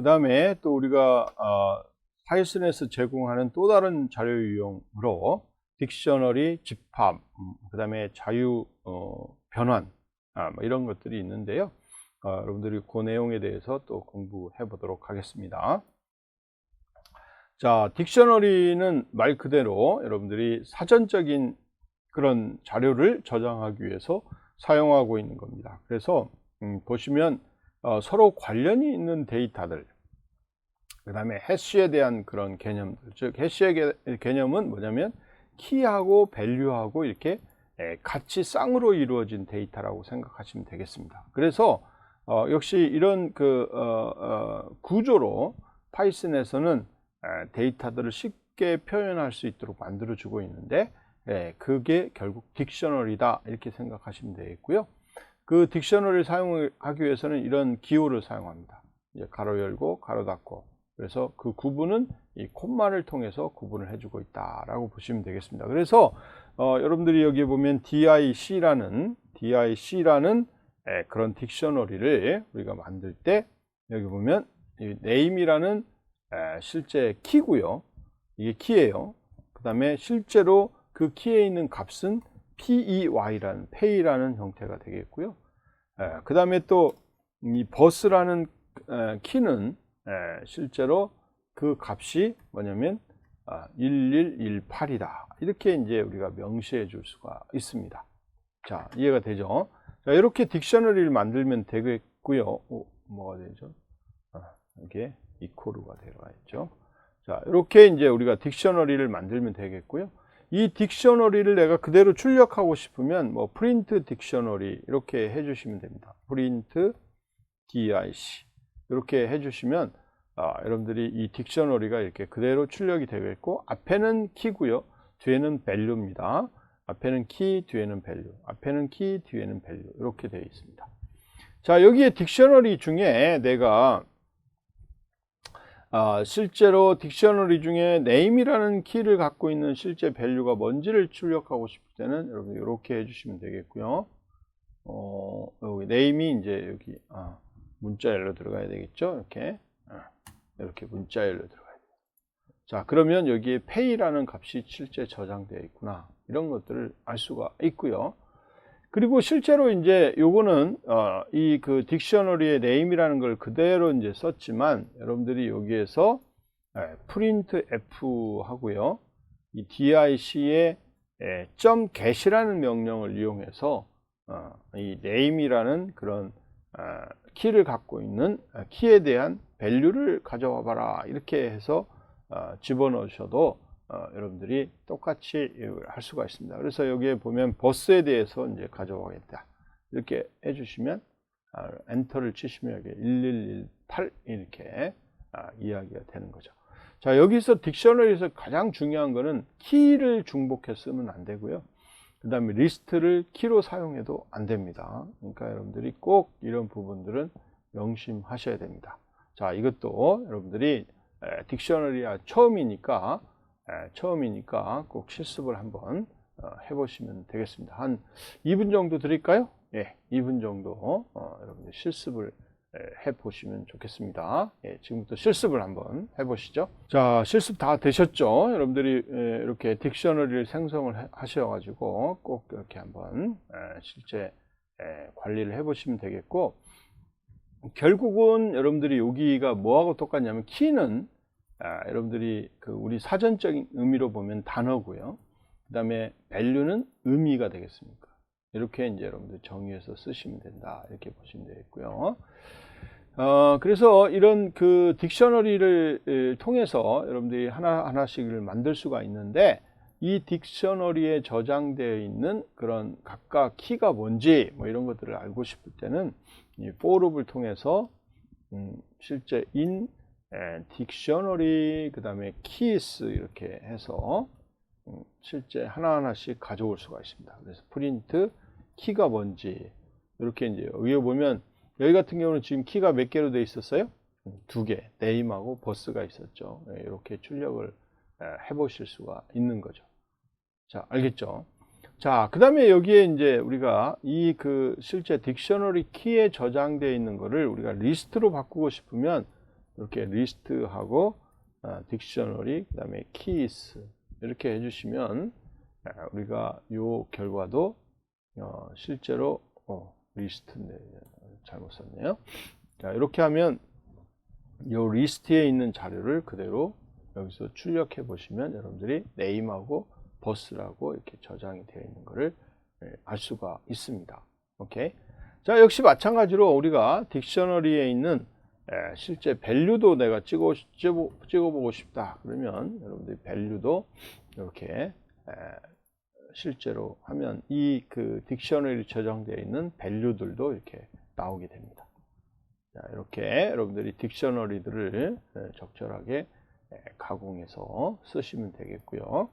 그 다음에 또 우리가 어, 파이썬에서 제공하는 또 다른 자료 유형으로 딕셔너리 집합, 음, 그 다음에 자유 어, 변환 아, 뭐 이런 것들이 있는데요. 어, 여러분들이 그 내용에 대해서 또 공부해 보도록 하겠습니다. 자, 딕셔너리는 말 그대로 여러분들이 사전적인 그런 자료를 저장하기 위해서 사용하고 있는 겁니다. 그래서 음, 보시면 어, 서로 관련이 있는 데이터들 그 다음에 해시에 대한 그런 개념들 즉 해시의 개, 개념은 뭐냐면 키하고 밸류하고 이렇게 에, 같이 쌍으로 이루어진 데이터라고 생각하시면 되겠습니다. 그래서 어, 역시 이런 그 어, 어, 구조로 파이썬에서는 에, 데이터들을 쉽게 표현할 수 있도록 만들어 주고 있는데 에, 그게 결국 딕셔너리다 이렇게 생각하시면 되겠고요. 그 딕셔너리를 사용하기 위해서는 이런 기호를 사용합니다. 가로 열고 가로 닫고 그래서 그 구분은 이 콤마를 통해서 구분을 해주고 있다라고 보시면 되겠습니다. 그래서 어, 여러분들이 여기 보면 DIC라는 DIC라는 에, 그런 딕셔너리를 우리가 만들 때 여기 보면 이 name이라는 에, 실제 키고요. 이게 키예요. 그 다음에 실제로 그 키에 있는 값은 PEY라는 pay라는 형태가 되겠고요. 그 다음에 또 이 버스라는 키는 실제로 그 값이 뭐냐면 1118이다. 이렇게 이제 우리가 명시해 줄 수가 있습니다. 자, 이해가 되죠? 자, 이렇게 딕셔너리를 만들면 되겠고요. 오, 뭐가 되죠? 아, 이게 이코르가 들어가 있죠. 자, 이렇게 이제 우리가 딕셔너리를 만들면 되겠고요. 이 딕셔너리를 내가 그대로 출력하고 싶으면 뭐 프린트 딕셔너리 이렇게 해 주시면 됩니다. 프린트 dic 이렇게 해 주시면 아, 여러분들이 이 딕셔너리가 이렇게 그대로 출력이 되겠고 앞에는 키고요. 뒤에는 value입니다. 앞에는 키, 뒤에는 value. 앞에는 키, 뒤에는 value. 이렇게 되어 있습니다. 자, 여기에 딕셔너리 중에 내가 아, 실제로 딕셔너리 중에 name이라는 키를 갖고 있는 실제 밸류가 뭔지를 출력하고 싶을 때는 여러분 이렇게 해주시면 되겠고요. 어, 여기 name이 이제 여기 아, 문자 열로 들어가야 되겠죠. 이렇게 아, 이렇게 문자 열로 들어가야 돼요. 자, 그러면 여기에 pay라는 값이 실제 저장되어 있구나 이런 것들을 알 수가 있고요. 그리고 실제로 이제 요거는 어, 이그 딕셔너리의 name이라는 걸 그대로 이제 썼지만 여러분들이 여기에서 예, print f 하고요. 이 dic의 예, .get이라는 명령을 이용해서 어, 이 name이라는 그런 어, 키를 갖고 있는 어, 키에 대한 value를 가져와 봐라 이렇게 해서 어, 집어넣으셔도 어, 여러분들이 똑같이 할 수가 있습니다. 그래서 여기에 보면 버스에 대해서 이제 가져오겠다. 이렇게 해주시면 아, 엔터를 치시면 여기 1118 이렇게 아, 이야기가 되는 거죠. 자 여기서 딕셔너리에서 가장 중요한 거는 키를 중복해 쓰면 안 되고요. 그 다음에 리스트를 키로 사용해도 안 됩니다. 그러니까 여러분들이 꼭 이런 부분들은 명심하셔야 됩니다. 자 이것도 여러분들이 딕셔너리가 처음이니까 처음이니까 꼭 실습을 한번 어, 해보시면 되겠습니다. 한 2분 정도 드릴까요? 예, 2분 정도 어, 여러분들 실습을 해 보시면 좋겠습니다. 예, 지금부터 실습을 한번 해보시죠. 자, 실습 다 되셨죠? 여러분들이 이렇게 딕셔너리를 생성을 하셔가지고 꼭 이렇게 한번 실제 관리를 해보시면 되겠고 결국은 여러분들이 여기가 뭐하고 똑같냐면 키는 아, 여러분들이 그 우리 사전적인 의미로 보면 단어고요. 그 다음에 value는 의미가 되겠습니까? 이렇게 이제 여러분들 정의해서 쓰시면 된다. 이렇게 보시면 되겠고요. 어, 그래서 이런 그 딕셔너리를 통해서 여러분들이 하나하나씩을 만들 수가 있는데 이 딕셔너리에 저장되어 있는 그런 각각 키가 뭔지 뭐 이런 것들을 알고 싶을 때는 이 forloop을 통해서 음, 실제 in 딕셔너리 그 다음에 키스 이렇게 해서 음, 실제 하나하나씩 가져올 수가 있습니다. 그래서 프린트 키가 뭔지 이렇게 이제 여기 보면 여기 같은 경우는 지금 키가 몇 개로 되어 있었어요? 음, 두 개, 네임하고 버스가 있었죠. 이렇게 출력을 해 보실 수가 있는 거죠. 자, 알겠죠? 자, 그 다음에 여기에 이제 우리가 이 그 실제 딕셔너리 키에 저장되어 있는 거를 우리가 리스트로 바꾸고 싶으면 이렇게 리스트하고 어, 딕셔너리 그 다음에 키스 이렇게 해주시면 아, 우리가 요 결과도 어, 실제로 어, 리스트인데 잘못 썼네요. 자 이렇게 하면 요 리스트에 있는 자료를 그대로 여기서 출력해 보시면 여러분들이 네임하고 버스라고 이렇게 저장이 되어 있는 것을 예, 알 수가 있습니다. 오케이. 자, 역시 마찬가지로 우리가 딕셔너리에 있는 예, 실제 밸류도 내가 찍어, 찍어, 찍어 보고 싶다. 그러면 여러분들이 밸류도 이렇게 예, 실제로 하면 이 그 딕셔너리 저장되어 있는 밸류들도 이렇게 나오게 됩니다. 자, 이렇게 여러분들이 딕셔너리들을 예, 적절하게 예, 가공해서 쓰시면 되겠고요.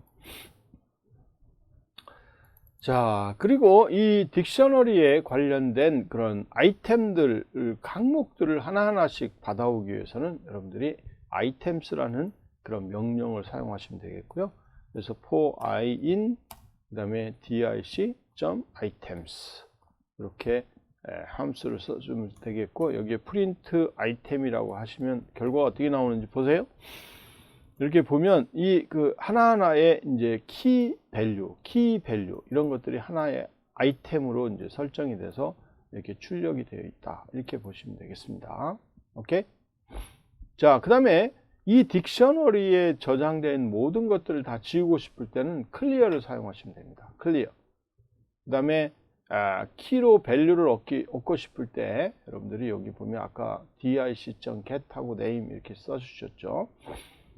자, 그리고 이 딕셔너리에 관련된 그런 아이템들, 항목들을 하나하나씩 받아오기 위해서는 여러분들이 items라는 그런 명령을 사용하시면 되겠고요. 그래서 for i in 그 다음에 dic.items 이렇게 에, 함수를 써주면 되겠고 여기에 print item이라고 하시면 결과가 어떻게 나오는지 보세요. 이렇게 보면 이 그 하나하나의 이제 키 밸류, 키 밸류 이런 것들이 하나의 아이템으로 이제 설정이 돼서 이렇게 출력이 되어 있다. 이렇게 보시면 되겠습니다. 오케이? 자, 그다음에 이 딕셔너리에 저장된 모든 것들을 다 지우고 싶을 때는 클리어를 사용하시면 됩니다. 클리어. 그다음에 아, 키로 밸류를 얻기, 얻고 싶을 때 여러분들이 여기 보면 아까 dic.get하고 name 이렇게 써주셨죠.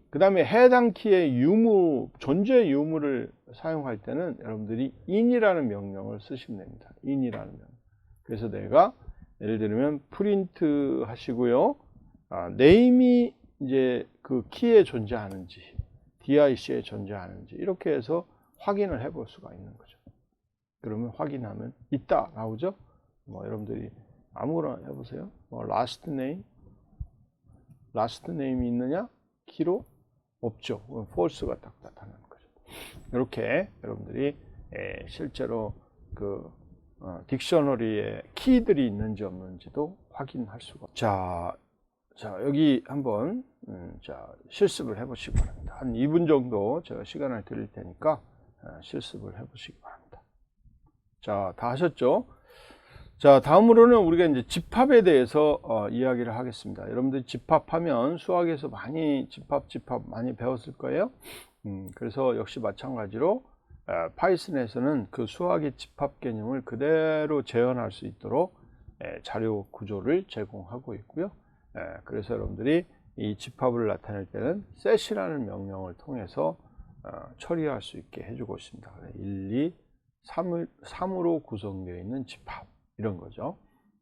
그 다음에 해당 키의 유무, 존재 유무를 사용할 때는 여러분들이 in이라는 명령을 쓰시면 됩니다. in이라는 명령. 그래서 내가 예를 들면 프린트 하시고요. 아, name이 이제 그 키에 존재하는지, DIC에 존재하는지 이렇게 해서 확인을 해볼 수가 있는 거죠. 그러면 확인하면 있다 나오죠. 뭐 여러분들이 아무거나 해보세요. 뭐 last name, last name이 있느냐? 키로 없죠. false가 딱 나타나는 거죠. 이렇게 여러분들이 에, 실제로 그 어, 딕셔너리에 키들이 있는지 없는지도 확인할 수가. 자, 자 여기 한번 음, 자 실습을 해보시기 바랍니다. 한 2분 정도 제가 시간을 드릴 테니까 어, 실습을 해보시기 바랍니다. 자, 다 하셨죠? 자, 다음으로는 우리가 이제 집합에 대해서 어, 이야기를 하겠습니다. 여러분들 집합하면 수학에서 많이 집합, 집합 많이 배웠을 거예요. 음, 그래서 역시 마찬가지로 에, 파이썬에서는 그 수학의 집합 개념을 그대로 재현할 수 있도록 에, 자료 구조를 제공하고 있고요. 에, 그래서 여러분들이 이 집합을 나타낼 때는 set이라는 명령을 통해서 어, 처리할 수 있게 해주고 있습니다. 1, 2, 3을, 3으로 구성되어 있는 집합. 이런 거죠.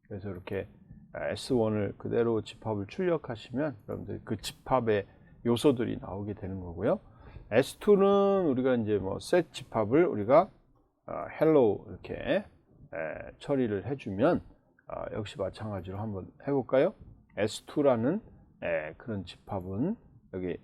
그래서 이렇게 S1을 그대로 집합을 출력하시면 여러분들 그 집합의 요소들이 나오게 되는 거고요. S2는 우리가 이제 뭐 set 집합을 우리가 hello 이렇게 처리를 해주면 어, 역시 마찬가지로 한번 해볼까요? S2라는 그런 집합은 여기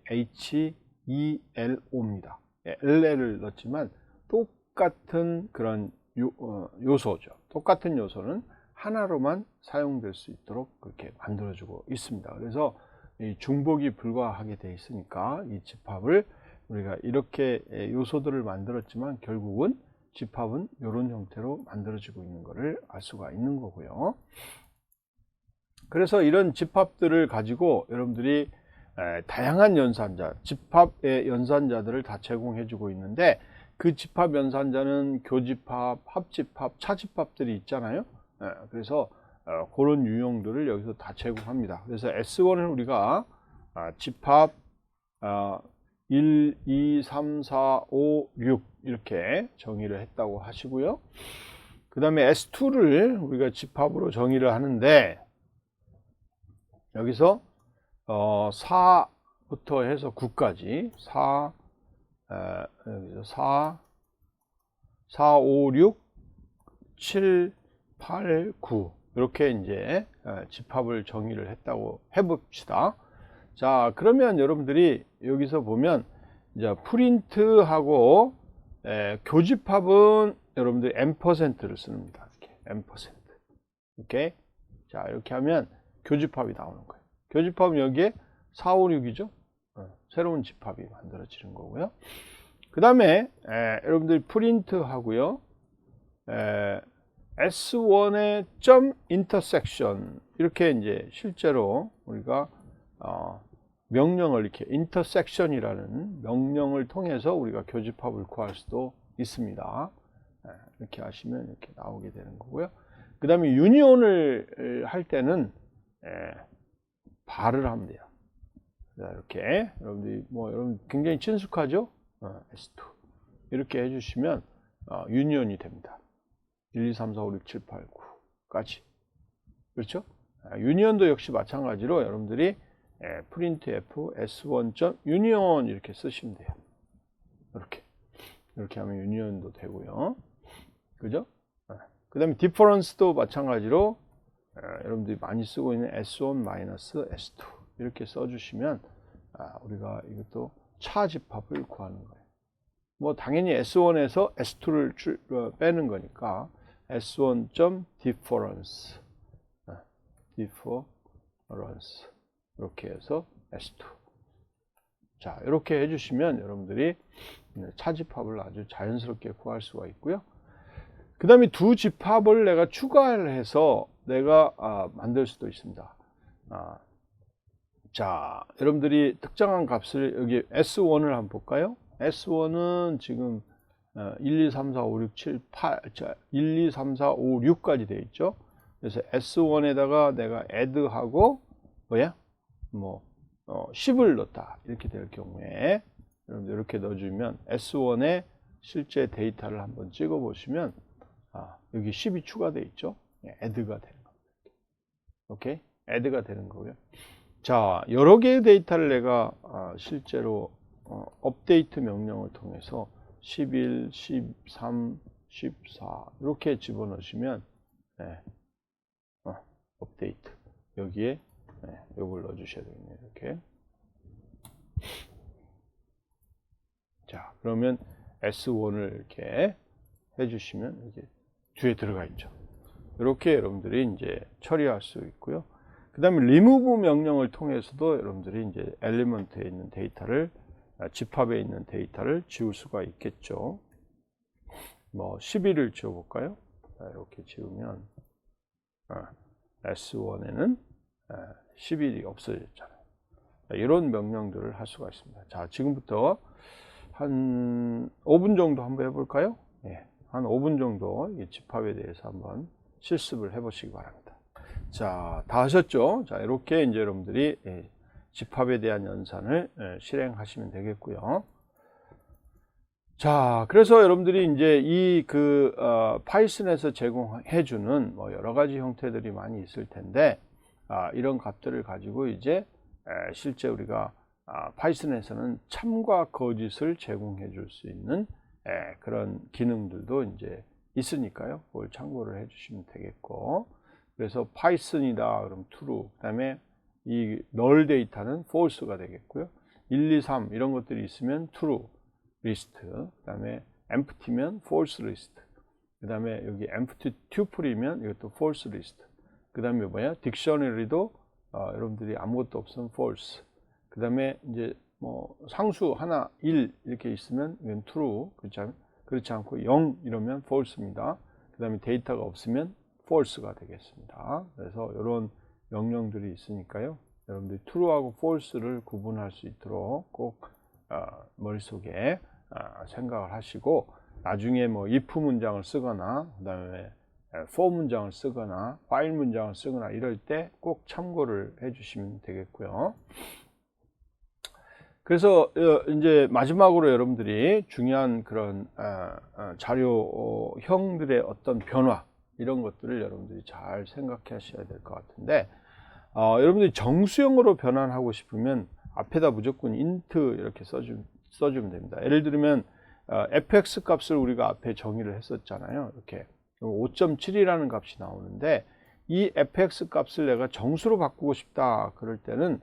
HELO입니다. LL을 넣었지만 똑같은 그런 요, 어, 요소죠. 똑같은 요소는 하나로만 사용될 수 있도록 그렇게 만들어주고 있습니다. 그래서 이 중복이 불가하게 되어 있으니까 이 집합을 우리가 이렇게 요소들을 만들었지만 결국은 집합은 이런 형태로 만들어지고 있는 것을 알 수가 있는 거고요. 그래서 이런 집합들을 가지고 여러분들이 다양한 연산자, 집합의 연산자들을 다 제공해 주고 있는데 그 집합 연산자는 교집합, 합집합, 차집합들이 있잖아요. 예, 그래서 어, 그런 유형들을 여기서 다 제공합니다. 그래서 S1을 우리가 아, 집합 아, 1, 2, 3, 4, 5, 6 이렇게 정의를 했다고 하시고요. 그 다음에 S2를 우리가 집합으로 정의를 하는데 여기서 어, 4부터 해서 9까지 4, 여기서 4, 4, 5, 6, 7, 8, 9 이렇게 이제 집합을 정의를 했다고 해봅시다. 자, 그러면 여러분들이 여기서 보면 이제 프린트하고 에, 교집합은 여러분들이 m%를 씁니다. 이렇게 m%. 오케이? 자, 이렇게 하면 교집합이 나오는 거예요. 교집합은 여기에 4, 5, 6이죠. 새로운 집합이 만들어지는 거고요. 그 다음에 여러분들 프린트 하고요. 에, S1의 점 인터섹션 이렇게 이제 실제로 우리가 어, 명령을 이렇게 인터섹션이라는 명령을 통해서 우리가 교집합을 구할 수도 있습니다. 에, 이렇게 하시면 이렇게 나오게 되는 거고요. 그 다음에 유니온을 할 때는 에, 발을 하면 돼요. 자, 이렇게 여러분들이 뭐 여러분 굉장히 친숙하죠? 어, S2 이렇게 해주시면 어, 유니온이 됩니다. 1, 2, 3, 4, 5, 6, 7, 8, 9까지 그렇죠? 아, 유니온도 역시 마찬가지로 여러분들이 에, 프린트 f s1. 유니온 이렇게 쓰시면 돼요. 이렇게 이렇게 하면 유니온도 되고요. 그죠? 그 다음에 디퍼런스도 마찬가지로 에, 여러분들이 많이 쓰고 있는 s1 s2 이렇게 써주시면 아, 우리가 이것도 차 집합을 구하는 거예요. 뭐 당연히 S1에서 S2를 줄, 어, 빼는 거니까 S1. difference 아, 이렇게 해서 S2 자 이렇게 해주시면 여러분들이 차집합을 아주 자연스럽게 구할 수가 있고요. 그 다음에 두 집합을 내가 추가를 해서 내가 아, 만들 수도 있습니다. 아, 자, 여러분들이 특정한 값을 여기 S1을 한번 볼까요? S1은 지금 1, 2, 3, 4, 5, 6, 7, 8, 자, 1, 2, 3, 4, 5, 6까지 되어 있죠. 그래서 S1에다가 내가 add하고 뭐야? 뭐 어, 10을 넣었다. 이렇게 될 경우에 여러분들 이렇게 넣어주면 S1에 실제 데이터를 한번 찍어 보시면 아, 여기 10이 추가되어 있죠. add가 되는 겁니다. 오케이? add가 되는 거고요. 자, 여러 개의 데이터를 내가 아, 실제로 어, 업데이트 명령을 통해서 11, 13, 14 이렇게 집어넣으시면 네, 어, 업데이트 여기에 네, 이걸 넣어주셔야 되겠네요. 이렇게 자 그러면 S1을 이렇게 해주시면 이게 뒤에 들어가 있죠. 이렇게 여러분들이 이제 처리할 수 있고요. 그 다음에 remove 명령을 통해서도 여러분들이 이제 엘리먼트에 있는 데이터를 아, 집합에 있는 데이터를 지울 수가 있겠죠. 뭐 11을 지워 볼까요? 이렇게 지우면 아, S1에는 11이 아, 없어졌잖아요. 이런 명령들을 할 수가 있습니다. 자, 지금부터 한 5분 정도 한번 해볼까요? 예, 한 5분 정도 집합에 대해서 한번 실습을 해보시기 바랍니다. 자, 다 하셨죠? 자, 이렇게 이제 여러분들이 예, 집합에 대한 연산을 예, 실행하시면 되겠고요. 자, 그래서 여러분들이 이제 이그 어, 파이썬에서 제공해 주는 뭐 여러 가지 형태들이 많이 있을 텐데 아, 이런 값들을 가지고 이제 에, 실제 우리가 아, 파이썬에서는 참과 거짓을 제공해 줄 수 있는 에, 그런 기능들도 이제 있으니까요. 그걸 참고를 해 주시면 되겠고 그래서 파이썬이다 그럼 true. 그다음에 이 null 데이터는 false가 되겠고요. 1, 2, 3 이런 것들이 있으면 true 리스트 그다음에 empty면 false 리스트 그다음에 여기 empty tuple이면 이것도 false 리스트 그다음에 뭐야? 딕셔너리도 어, 여러분들이 아무것도 없으면 false. 그다음에 이제 뭐 상수 하나 1 이렇게 있으면 이건 true. 그렇지, 않, 그렇지 않고 0 이러면 false입니다. 그 다음에 데이터가 없으면 false가 되겠습니다. 그래서 이런 명령들이 있으니까요. 여러분들이 true하고 false를 구분할 수 있도록 꼭 어, 머릿속에 어, 생각을 하시고 나중에 뭐 if 문장을 쓰거나 그 다음에 for 문장을 쓰거나 while 문장을 쓰거나 이럴 때 꼭 참고를 해 주시면 되겠고요. 그래서 어, 이제 마지막으로 여러분들이 중요한 그런 자료형들의 어떤 변화 이런 것들을 여러분들이 잘 생각하셔야 될 것 같은데 어, 여러분들이 정수형으로 변환하고 싶으면 앞에다 무조건 int 이렇게 써주, 써주면 됩니다. 예를 들면 어, fx 값을 우리가 앞에 정의를 했었잖아요. 이렇게 5.7이라는 값이 나오는데 이 fx 값을 내가 정수로 바꾸고 싶다 그럴 때는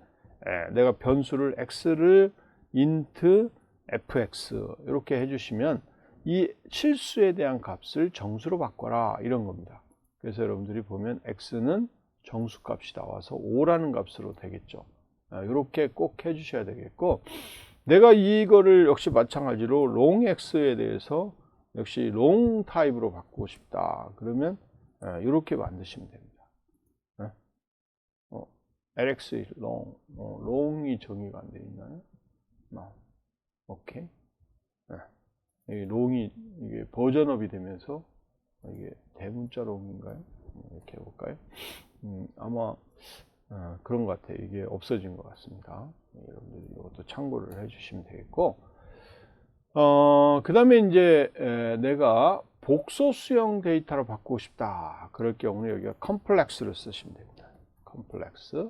에, 내가 변수를 x를 int fx 이렇게 해주시면 이 실수에 대한 값을 정수로 바꿔라 이런 겁니다. 그래서 여러분들이 보면 x는 정수값이 나와서 5라는 값으로 되겠죠. 이렇게 꼭 해주셔야 되겠고 내가 이거를 역시 마찬가지로 롱 x에 대해서 역시 롱 타입으로 바꾸고 싶다 그러면 이렇게 만드시면 됩니다 어, lx 롱 어, 롱이 정의가 안 되어 있나요? 어, 오케이 이 롱이 이게 버전업이 되면서 이게 대문자 롱인가요? 이렇게 해볼까요? 음, 아마 어, 그런 것 같아요. 이게 없어진 것 같습니다. 여러분들이 이것도 참고를 해주시면 되겠고, 어, 그 다음에 이제 에, 내가 복소 수형 데이터로 바꾸고 싶다. 그럴 경우는 여기가 컴플렉스를 쓰시면 됩니다. 컴플렉스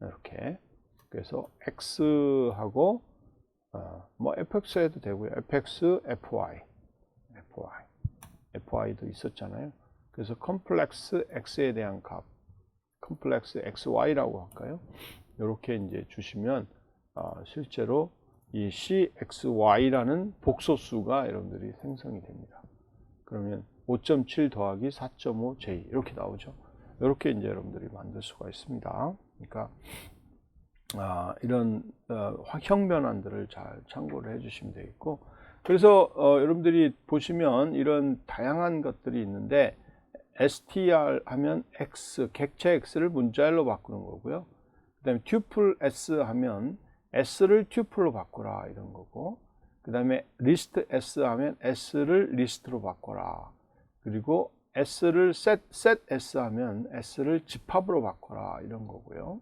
이렇게 그래서 x하고 어, 뭐 fx 해도 되고요. fx, fy, fy, fy도 있었잖아요. 그래서 컴플렉스 x에 대한 값, 컴플렉스 xy라고 할까요? 이렇게 이제 주시면 어, 실제로 이 cxy라는 복소수가 여러분들이 생성이 됩니다. 그러면 5.7 더하기 4.5j 이렇게 나오죠. 이렇게 이제 여러분들이 만들 수가 있습니다. 그러니까 아, 이런 어, 형 변환들을 잘 참고를 해주시면 되겠고. 그래서 어, 여러분들이 보시면 이런 다양한 것들이 있는데 str 하면 x 객체 x를 문자열로 바꾸는 거고요. 그 다음에 tuple s 하면 s를 tuple로 바꾸라 이런 거고. 그 다음에 list s 하면 s를 list로 바꿔라. 그리고 s를 set, set s 하면 s를 집합으로 바꿔라 이런 거고요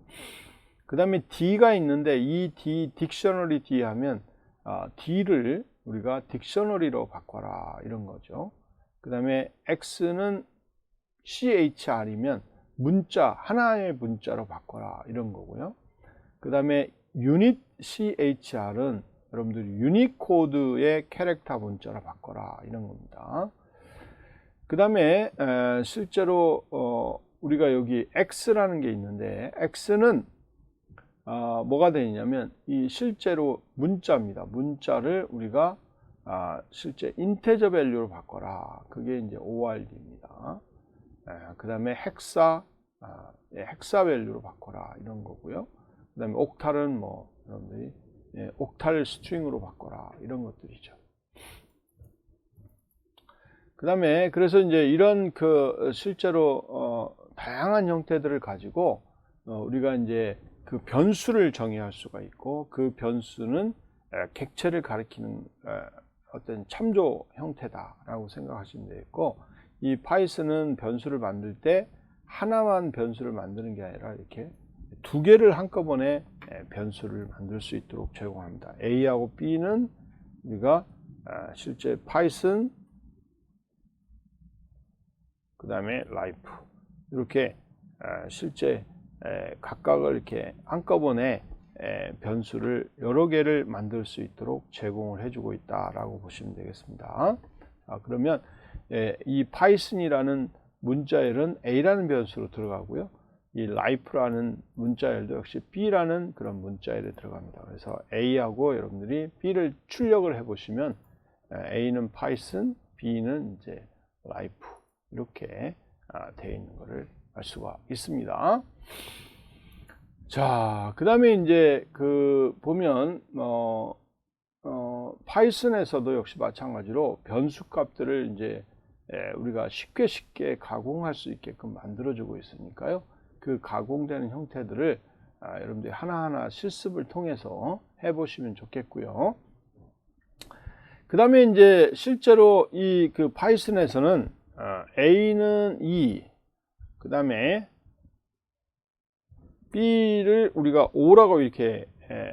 그 다음에 D가 있는데 이 D, 딕셔너리 D 하면 아, D를 우리가 딕셔너리로 바꿔라 이런 거죠. 그 다음에 X는 CHR이면 문자, 하나의 문자로 바꿔라 이런 거고요. 그 다음에 유닛 CHR은 여러분들이 유니코드의 캐릭터 문자로 바꿔라 이런 겁니다. 그 다음에 실제로 어, 우리가 여기 X라는 게 있는데 X는 아, 뭐가 되냐면 이 실제로 문자입니다. 문자를 우리가 아, 실제 인테저 밸류로 바꿔라. 그게 이제 ORD입니다. 그 다음에 헥사, 아, 예, 헥사 밸류로 바꿔라. 이런 거고요. 그 다음에 옥탈은 뭐, 여러분들이, 예, 옥탈 스트링으로 바꿔라. 이런 것들이죠. 그 다음에, 그래서 이제 이런 그 실제로, 어, 다양한 형태들을 가지고, 어, 우리가 이제 그 변수를 정의할 수가 있고 그 변수는 객체를 가리키는 어떤 참조 형태다라고 생각하시면 되겠고 이 파이썬은 변수를 만들 때 하나만 변수를 만드는 게 아니라 이렇게 두 개를 한꺼번에 변수를 만들 수 있도록 제공합니다. A하고 B는 우리가 실제 파이썬 그 다음에 라이프 이렇게 실제 각각을 이렇게 한꺼번에 변수를 여러 개를 만들 수 있도록 제공을 해주고 있다라고 보시면 되겠습니다. 자, 그러면 이 파이썬이라는 문자열은 A라는 변수로 들어가고요. 이 life라는 문자열도 역시 B라는 그런 문자열에 들어갑니다. 그래서 A하고 여러분들이 B를 출력을 해보시면 A는 파이썬, B는 이제 life 이렇게 아, 되어 있는 것을 알 수가 있습니다. 자, 그 다음에 이제 그 보면, 어, 어, 파이썬에서도 역시 마찬가지로 변수 값들을 이제 에, 우리가 쉽게 쉽게 가공할 수 있게끔 만들어주고 있으니까요. 그 가공되는 형태들을 아, 여러분들이 하나하나 실습을 통해서 해보시면 좋겠고요. 그 다음에 이제 실제로 이 그 파이썬에서는 어, A는 2, 그 다음에 B를 우리가 5라고 이렇게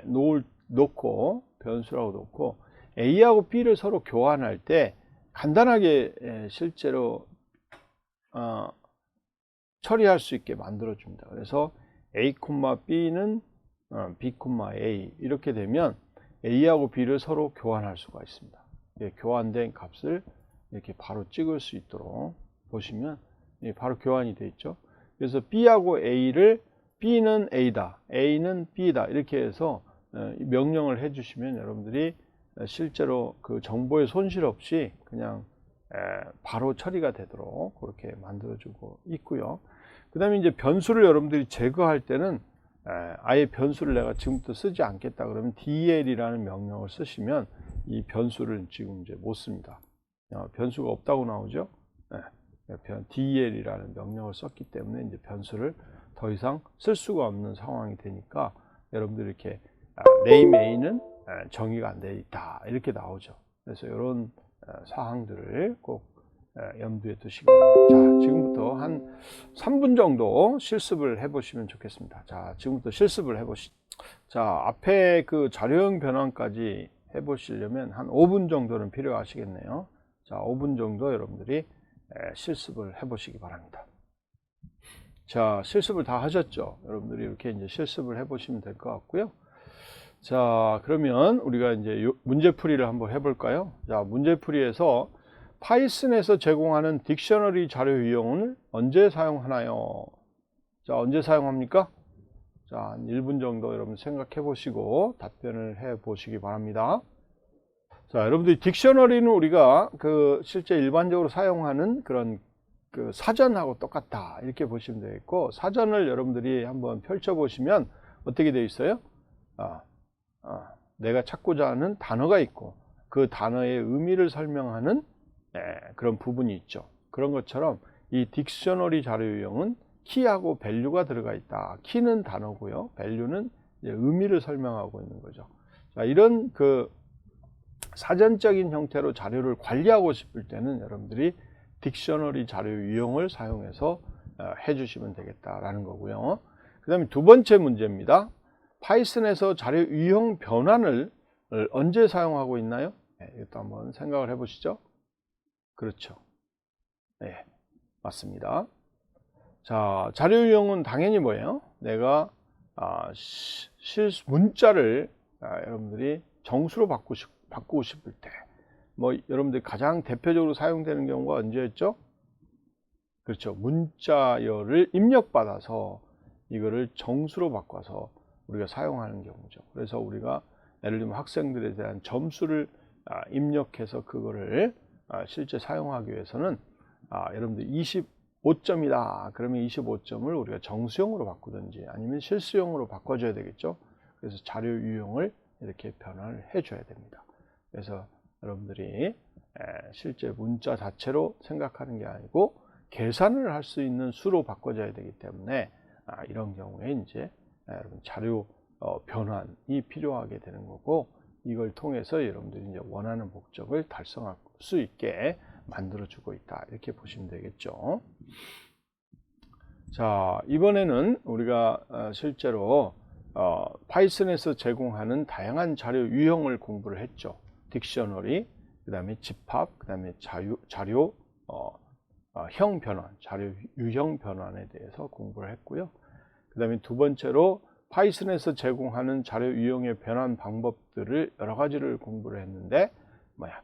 놓을, 놓고 변수라고 놓고 A하고 B를 서로 교환할 때 간단하게 실제로 어, 처리할 수 있게 만들어 줍니다. 그래서 A, B는 어, B, A 이렇게 되면 A하고 B를 서로 교환할 수가 있습니다. 예, 교환된 값을 이렇게 바로 찍을 수 있도록 보시면 예, 바로 교환이 되어 있죠. 그래서 B하고 A를 B는 A다, A는 B다 이렇게 해서 어, 명령을 해주시면 여러분들이 실제로 그 정보의 손실 없이 그냥 바로 처리가 되도록 그렇게 만들어주고 있고요. 그 다음에 이제 변수를 여러분들이 제거할 때는 에, 아예 변수를 내가 지금부터 쓰지 않겠다 그러면 DL이라는 명령을 쓰시면 이 변수를 지금 이제 못 씁니다. 어, 변수가 없다고 나오죠. DL이라는 명령을 썼기 때문에 이제 변수를 더 이상 쓸 수가 없는 상황이 되니까 여러분들 이렇게 아, name A는 에, 정의가 안 돼 있다 이렇게 나오죠. 그래서 이런 어, 사항들을 꼭 에, 염두에 바랍니다. 자, 지금부터 한 3분 정도 실습을 해보시면 좋겠습니다. 자, 지금부터 실습을 해보시. 자, 앞에 그 자료형 변환까지 해보시려면 한 5분 정도는 필요하시겠네요. 자, 5분 정도 여러분들이 에, 실습을 해보시기 바랍니다. 자, 실습을 다 하셨죠? 여러분들이 이렇게 이제 실습을 해보시면 될 것 같고요. 자, 그러면 우리가 이제 요 문제풀이를 한번 해볼까요? 자, 문제풀이에서 파이썬에서 제공하는 딕셔너리 자료 유형을 언제 사용하나요? 자, 언제 사용합니까? 자, 한 1분 정도 여러분 생각해 보시고 답변을 해 보시기 바랍니다. 자, 여러분들 딕셔너리는 우리가 그 실제 일반적으로 사용하는 그런 그 사전하고 똑같다. 이렇게 보시면 되겠고, 사전을 여러분들이 한번 펼쳐 보시면 어떻게 되어 있어요? 아, 아, 내가 찾고자 하는 단어가 있고, 그 단어의 의미를 설명하는 예, 그런 부분이 있죠. 그런 것처럼 이 딕셔너리 자료 유형은 키하고 밸류가 들어가 있다. 키는 단어고요. 밸류는 의미를 설명하고 있는 거죠. 자, 이런 그 사전적인 형태로 자료를 관리하고 싶을 때는 여러분들이 딕셔너리 자료 유형을 사용해서 어, 해주시면 되겠다라는 거고요. 그 다음에 두 번째 문제입니다. 파이썬에서 자료 유형 변환을 언제 사용하고 있나요? 네, 이것도 한번 생각을 해보시죠. 그렇죠. 네, 맞습니다. 자, 자료 유형은 당연히 뭐예요? 내가 아, 시, 실 문자를 아, 여러분들이 정수로 바꾸고, 싶, 바꾸고 싶을 때, 뭐 여러분들 가장 대표적으로 사용되는 경우가 언제였죠? 그렇죠. 문자열을 입력받아서 이거를 정수로 바꿔서 우리가 사용하는 경우죠. 그래서 우리가 예를 들면 학생들에 대한 점수를 아, 입력해서 그거를 아, 실제 사용하기 위해서는 아, 여러분들 25점이다. 그러면 25점을 우리가 정수형으로 바꾸든지 아니면 실수형으로 바꿔줘야 되겠죠. 그래서 자료 유형을 이렇게 변화를 해줘야 됩니다. 그래서 여러분들이 실제 문자 자체로 생각하는 게 아니고 계산을 할 수 있는 수로 바꿔줘야 되기 때문에 아, 이런 경우에 이제 여러분 자료 어, 변환이 필요하게 되는 거고 이걸 통해서 여러분들이 이제 원하는 목적을 달성할 수 있게 만들어 주고 있다. 이렇게 보시면 되겠죠. 자 이번에는 우리가 어, 실제로 어, 파이썬에서 제공하는 다양한 자료 유형을 공부를 했죠 딕셔너리 그 다음에 집합 그 다음에 자료 어, 어, 형 변환 자료 유형 변환에 대해서 공부를 했고요. 그 다음에 두 번째로 파이썬에서 제공하는 자료 유형의 변환 방법들을 여러 가지를 공부를 했는데 뭐야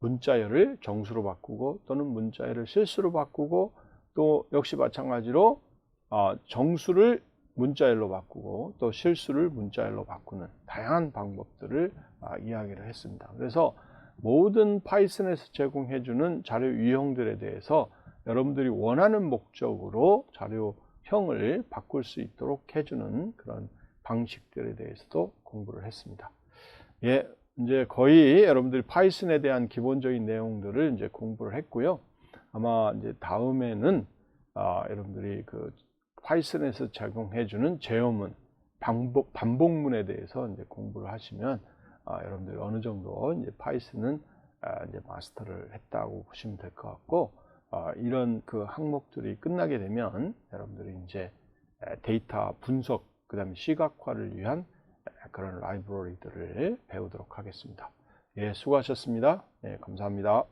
문자열을 정수로 바꾸고 또는 문자열을 실수로 바꾸고 또 역시 마찬가지로 어, 정수를 문자열로 바꾸고 또 실수를 문자열로 바꾸는 다양한 방법들을 아, 이야기를 했습니다. 그래서 모든 파이썬에서 제공해주는 자료 유형들에 대해서 여러분들이 원하는 목적으로 자료형을 바꿀 수 있도록 해주는 그런 방식들에 대해서도 공부를 했습니다. 예, 이제 거의 여러분들이 파이썬에 대한 기본적인 내용들을 이제 공부를 했고요. 아마 이제 다음에는 아, 여러분들이 그 파이썬에서 제공해주는 제어문, 반복, 반복문에 대해서 이제 공부를 하시면 아, 여러분들이 어느 정도 이제 파이썬은 아, 이제 마스터를 했다고 보시면 될 것 같고 아, 이런 그 항목들이 끝나게 되면 여러분들이 이제 데이터 분석, 그 다음에 시각화를 위한 그런 라이브러리들을 배우도록 하겠습니다. 예, 수고하셨습니다. 예, 감사합니다.